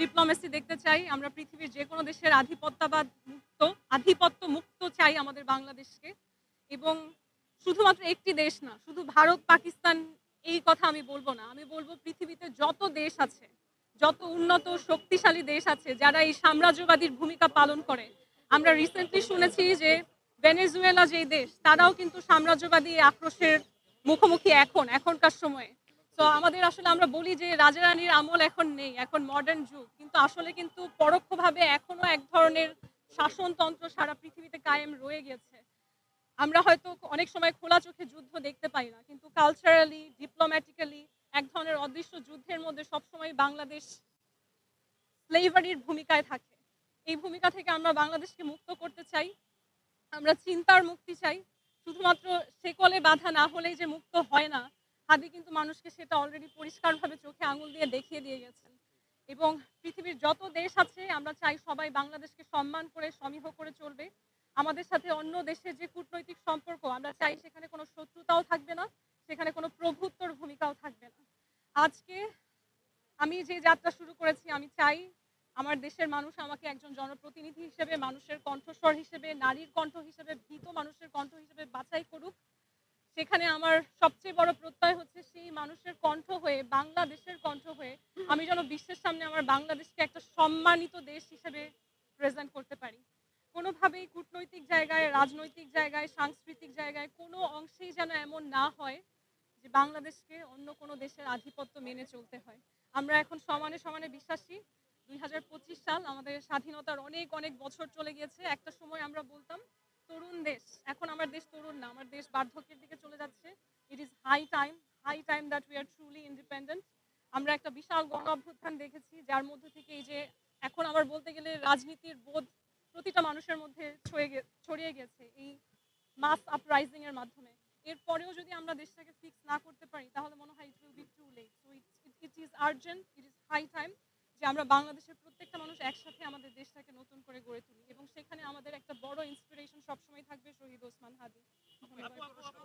Diplomacy দেখতে চাই, আমরা পৃথিবীর যে কোনো দেশের আধিপত্যবাদ মুক্ত, আধিপত্য মুক্ত চাই আমাদের বাংলাদেশকে। এবং শুধুমাত্র একটি দেশ না, শুধু ভারত, পাকিস্তান, এই কথা আমি বলব না। আমি বলব পৃথিবীতে যত দেশ আছে, যত উন্নত, শক্তিশালী দেশ আছে, যারা এই সাম্রাজ্যবাদীর ভূমিকা পালন করে, আমরা রিসেন্টলি শুনেছি যে ভেনেজুয়েলা যেই দেশ, তারাও কিন্তু সাম্রাজ্যবাদী আক্রোশের মুখোমুখি এখন, এখনকার সময়ে। তো আমাদের আসলে আমরা বলি যে রাজারানীর আমল এখন নেই, এখন মডার্ন যুগ। কিন্তু আসলে কিন্তু পরোক্ষভাবে এখনও এক ধরনের শাসনতন্ত্র সারা পৃথিবীতে কায়েম রয়ে গেছে। আমরা হয়তো অনেক সময় খোলা চোখে যুদ্ধ দেখতে পাই না, কিন্তু কালচারালি ডিপ্লোম্যাটিক্যালি এক ধরনের অদৃশ্য যুদ্ধের মধ্যে সবসময় বাংলাদেশ স্লেভারির ভূমিকায় থাকে। এই ভূমিকা থেকে আমরা বাংলাদেশকে মুক্ত করতে চাই, আমরা চিন্তার মুক্তি চাই। শুধুমাত্র সেকলে বাধা না হলেই যে মুক্ত হয় না হাদি কিন্তু মানুষকে সেটা অলরেডি পরিষ্কারভাবে চোখে আঙুল দিয়ে দেখিয়ে দিয়ে গেছেন। এবং পৃথিবীর যত দেশ আছে, আমরা চাই সবাই বাংলাদেশকে সম্মান করে, সমীহ করে চলবে। আমাদের সাথে অন্য দেশের যে কূটনৈতিক সম্পর্ক, আমরা চাই সেখানে কোনো শত্রুতাও থাকবে না, সেখানে কোনো প্রভুত্বর ভূমিকাও থাকবে না। আজকে আমি যে যাত্রা শুরু করেছি, আমি চাই আমার দেশের মানুষ আমাকে একজন জনপ্রতিনিধি হিসেবে, মানুষের কণ্ঠস্বর হিসেবে, নারীর কণ্ঠ হিসেবে, ভীত মানুষের কণ্ঠ হিসেবে বাছাই করুক। সেখানে আমার সবচেয়ে বড় প্রত্যয় হচ্ছে সেই মানুষের কণ্ঠ হয়ে, বাংলাদেশের কণ্ঠ হয়ে আমি যেন বিশ্বের সামনে আমার বাংলাদেশকে একটা সম্মানিত দেশ হিসেবে প্রেজেন্ট করতে পারি। কোনোভাবেই কূটনৈতিক জায়গায়, রাজনৈতিক জায়গায়, সাংস্কৃতিক জায়গায় কোনো অংশেই যেন এমন না হয় যে বাংলাদেশকে অন্য কোনো দেশের আধিপত্য মেনে চলতে হয়। আমরা এখন সমানে সমানে বিশ্বাসী। দুই হাজার পঁচিশ সাল আমাদের স্বাধীনতার অনেক অনেক বছর চলে গিয়েছে। একটা সময় আমরা বলতাম, তরুণ দেশ আমার দেশ তরুণ না, আমার দেশ বার্ধক্যের দিকে চলে যাচ্ছে। It is high time high time that we are truly independent আমরা একটা বিশাল গণ অভ্যুত্থান দেখেছি, যার মধ্যে থেকে এই যে এখন আবার বলতে গেলে রাজনীতির বোধ প্রতিটা মানুষের মধ্যে ছড়িয়ে গেছে এই মাস আপরাইজিং এর মাধ্যমে। এরপরেও যদি আমরা দেশটাকে ফিক্স না করতে পারি, তাহলে মনে হয় it will be too late so it is urgent it is high time যে আমরা বাংলাদেশের প্রত্যেকটা মানুষ একসাথে আমাদের দেশটাকে নতুন আপু আপু আপু